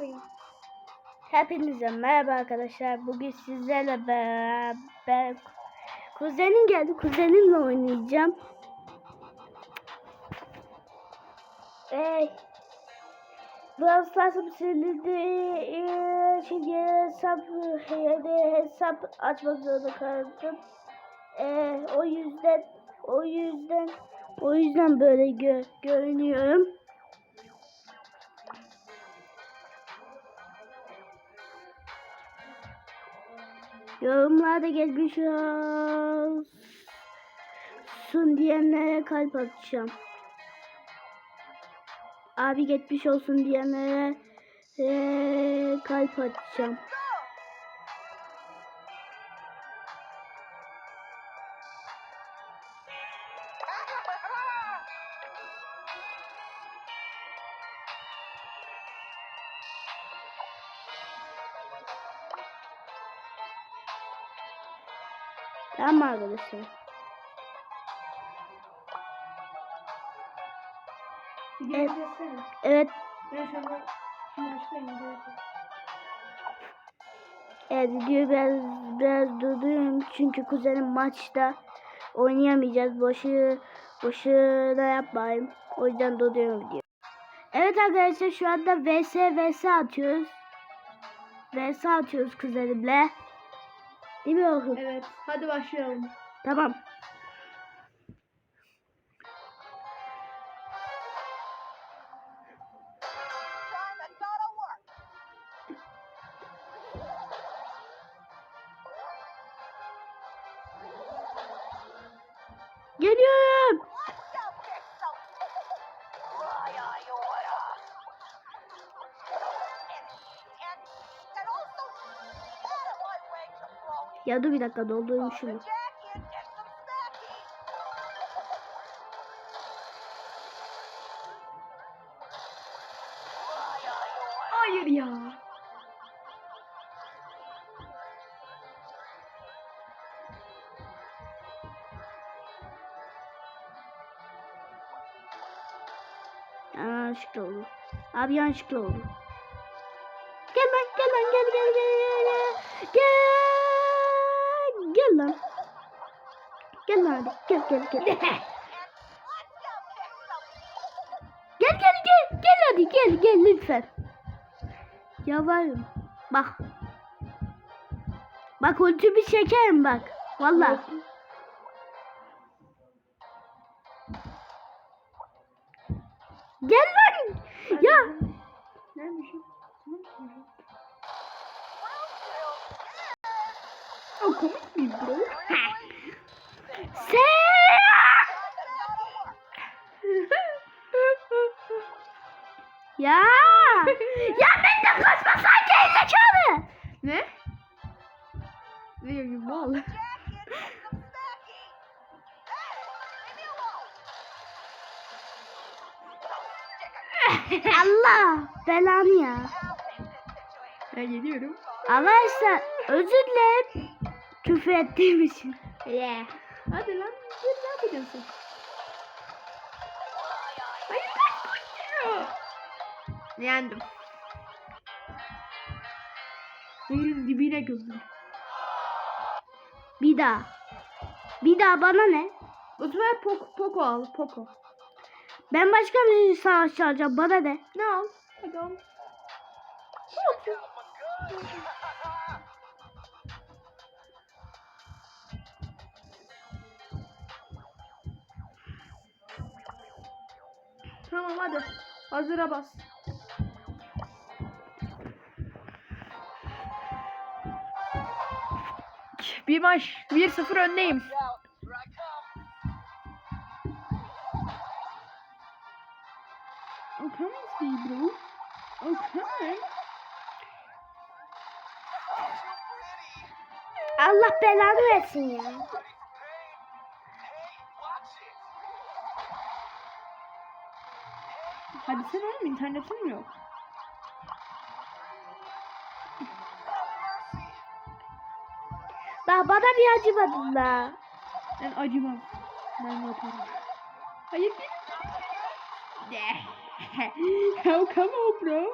başlayın. Hepinize merhaba arkadaşlar. Bugün sizlerle beraber kuzenim geldi. Kuzenimle oynayacağım. Ey. Biraz lazım silindi. Ee, Şimdi hesap, hesap açmak zorunda kaldım. Ee, o yüzden o yüzden o yüzden böyle gö görünüyorum. Yorumlarda geçmiş olsun diyenlere kalp atacağım. Abi geçmiş olsun diyenlere eee, kalp atacağım. Tamam mı kessene. Evet, kes. evet videoyu biraz biraz durduruyorum çünkü kuzenim maçta oynayamayacağız. Boşu boşuna yapmayayım. O yüzden durduruyorum videoyu. Evet arkadaşlar şu anda vs vs atıyoruz. Vs atıyoruz kuzenimle. Değil mi oğlum? Evet hadi başlayalım. Tamam. Ya dur bir dakika doldurayım şunu. Hayır ya. Yanlışlıkla oldu. Abi yanlışlıkla oldu. Lan. Gel lan hadi gel gel gel. Gel gel gel gel hadi gel gel lütfen. Yalvarırım. Bak. Bak ultimi çekerim bak. Vallahi. Gel lan. Ya. Komik mi bro? Ya. ya benden kaçma sanki zekalı. ne? Ne gibi mal? Allah belanı ya. Ben geliyorum. Arkadaşlar özür dilerim. Küfür ettiğim için. Yeah. Hadi lan. Dur ne yapacaksın? Hayır lan. Yendim. Yerin dibine gömdüm. Bir daha. Bir daha bana ne? O sefer Poco, Poco al. Poco. Ben başka bir savaş alacağım. Bana ne? Ne al? Hadi al. Tamam hadi. Hazıra bas. Bir maç 1-0 öndeyim. Okay, bro. Okay. Allah belanı versin ya. Sen oğlum internetin mi yok? Daha bana bir acımadın da. Ben acımam. Ben yaparım. Hayır git. How come on bro?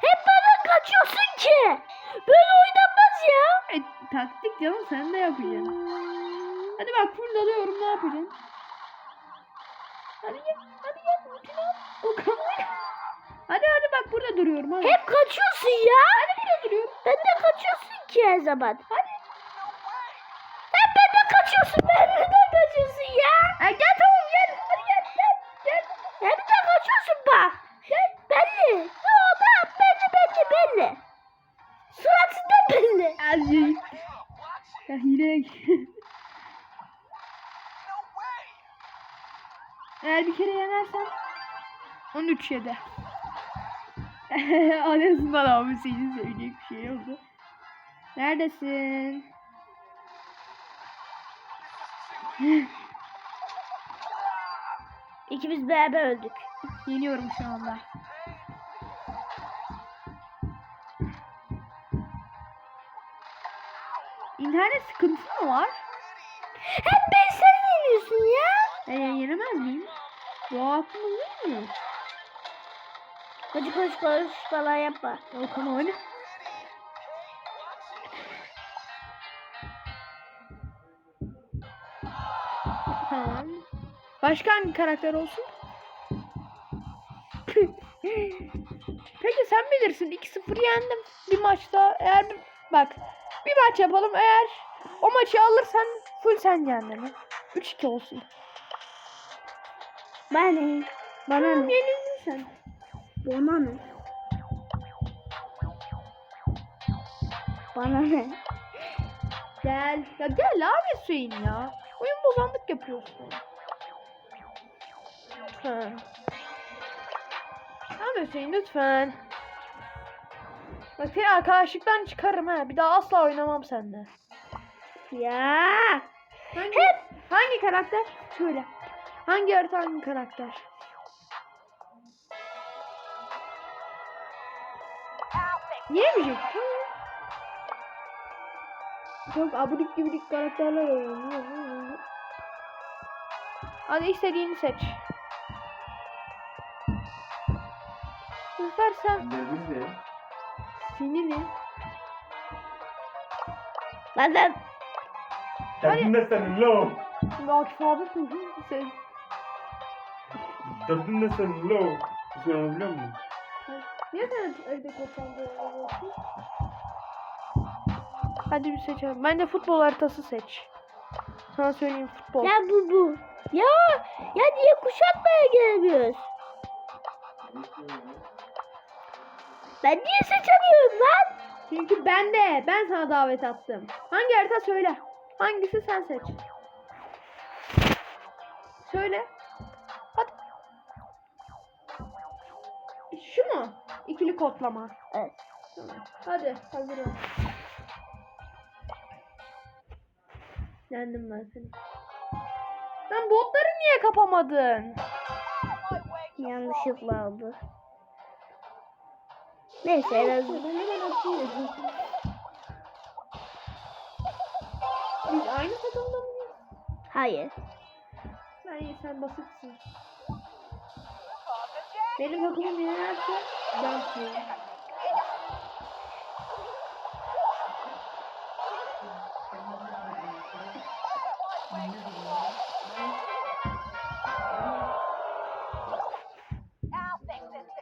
Hep bana kaçıyorsun ki. Böyle oynanmaz ya. E, taktik canım sen de yapacaksın. Hadi bak full dalıyorum ne yapacaksın? Hadi gel. Hadi gel. Ultini at. O kamerayı. Hadi hadi bak burada duruyorum hadi. Hep kaçıyorsun ya. Hadi burada duruyorum. Ben de kaçıyorsun ki her zaman. Hadi. Hep benden kaçıyorsun. Benden kaçıyorsun ya. E, gel tamam gel. Hadi gel gel. Gel. Hepten kaçıyorsun bak. Gel. Belli. Ne oldu? Belli belli belli. Suratında belli. Azıcık. Ya hile. Eğer bir kere yenersen 13 yedi. Anasından abi senin söyleyecek bir şey oldu. Neredesin? İkimiz beraber öldük. Yeniyorum şu anda. İnternet sıkıntısı mı var? Hep ben sen yeniyorsun ya. E, yenemez miyim? Bu aklımda değil mi? Koş koş koş falan yapma. Okan oyna. Tamam. Başka hangi karakter olsun? Peki sen bilirsin 2-0 yendim bir maçta. Eğer bir- bak bir maç yapalım eğer o maçı alırsan full sen yendin. 3-2 olsun. Bana ne? Bana ne? yenildin sen. Bana ne? Bana ne? Gel. Ya gel abi Hüseyin ya. Oyun bozanlık yapıyorsun. Lütfen. Abi Hüseyin lütfen. Bak seni arkadaşlıktan çıkarırım ha. Bir daha asla oynamam seninle. Ya. Hangi, Hep. hangi karakter? Söyle. Hangi harita hangi karakter? Yiyemeyecek. Tamam. Çok abidik gibidik karakterler oynuyor. Hadi istediğini seç. Bu sefer sen Nerede? seni ne? Benden. Derdin ne senin lo? Şimdi Akif abi sen. Derdin ne senin lo? Sen onu biliyor musun? Niye sen evde koşan Hadi bir seçelim. Ben de futbol haritası seç. Sana söyleyeyim futbol. Ya bu bu. Ya. Ya niye kuşatmaya gelmiyoruz? Ben niye seçemiyorum lan? Çünkü ben de. Ben sana davet attım. Hangi harita söyle. Hangisi sen seç. Söyle. Şu mu? İkili kodlama. Evet. Tamam. Hadi hazır ol. Yendim ben seni. Lan botları niye kapamadın? Yanlışlıkla oldu. Neyse en azından. Biz aynı takımda mıyız? Hayır. İyi sen basitsin. Benim takımım yenerse ben suyum.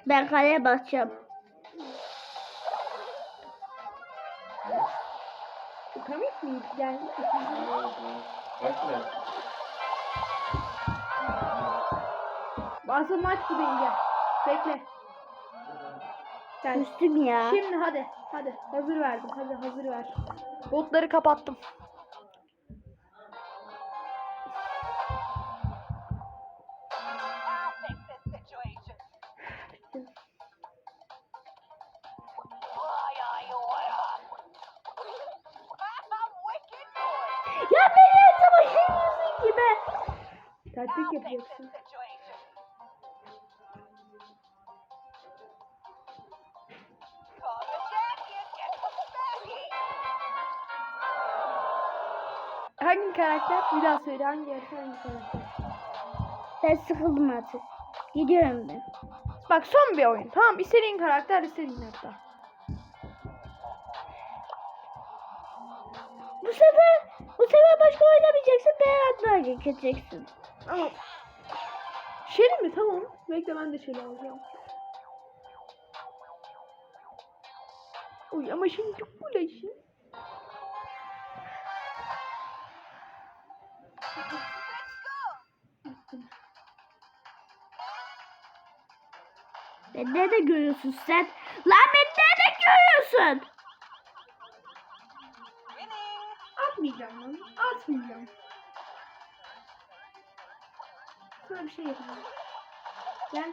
Ben kaleye bakacağım. Bu komik miydi? Yani Bak ne? Asıl maç bu değil gel. Bekle. Gel. Küstüm ya. Şimdi hadi. Hadi. Hazır verdim. Hadi hazır ver. Botları kapattım. Ya beni yeniyorsun ki be. Taktik yapacaksın. Hangi karakter? Bir daha söyle. Hangi harita hangi karakter? Ben sıkıldım artık. Gidiyorum ben. Bak son bir oyun. Tamam istediğin karakter istediğin hatta. Bu sefer bu sefer başka oynamayacaksın. Berat'la geçeceksin. Ama Şeli mi? Tamam. Bekle ben de Şeli alacağım. Uy ama şimdi çok bulaşın. Ben nerede görüyorsun sen? Lan beni nerede görüyorsun? Atmayacağım lan. Atmayacağım. Sana bir şey yapacağım. Gel.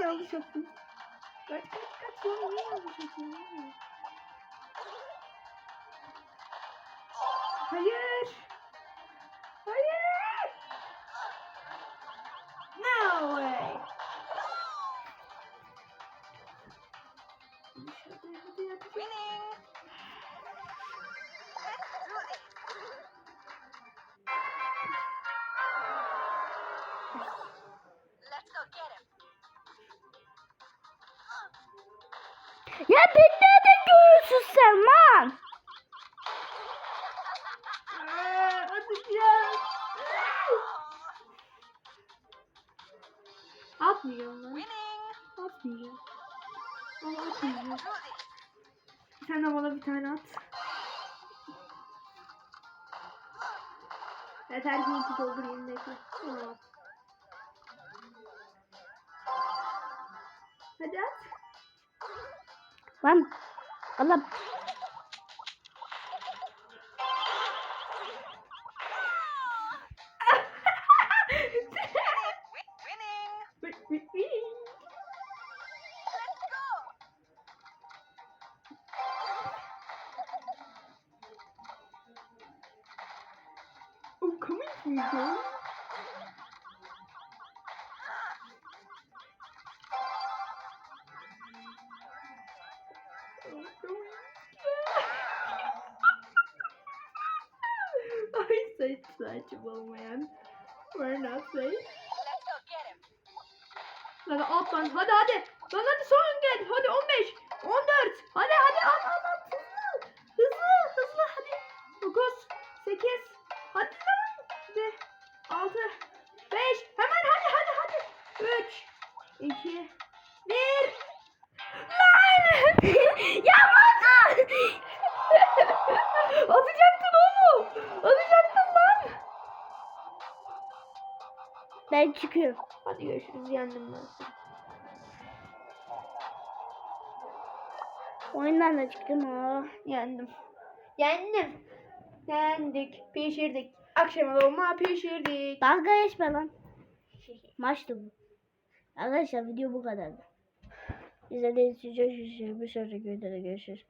Yanlış yaptım. Kaç kaç kaç yanlış yaptım? Hayır. Hayır. No way. Ya beni nerede görüyorsun sen lan? Atmıyorum lan. Atmayacağım. Ama atmayacağım. Sen de bana bir tane at. Yeter ki iki bekle. Tamam. Hadi at. Lan Allah Ay saç saçım olmayan. We're not safe. Hadi at lan hadi hadi. Lan hadi son gel. Hadi 15. 14. Hadi hadi at at at. Hızlı hızlı hadi. 9. 8. Hadi lan. Hadi. 6. 5. Hemen hadi hadi hadi. 3. 2. 1. Ben çıkıyorum. Hadi görüşürüz. Yendim ben. Oyundan da çıktım. Oh. Yendim. Yendim. Yendik. Pişirdik. Akşama dolma pişirdik. Dalga geçme lan. Maçtı bu. Arkadaşlar video bu kadardı. İzlediğiniz için çok. Bir sonraki videoda görüşürüz.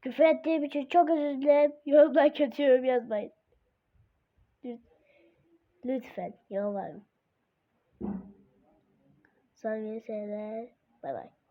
Küfür ettiğim için çok özür dilerim. Yorumlar kötü yorum yazmayın. Lüt- Lütfen yalvarırım. 早点睡了拜拜。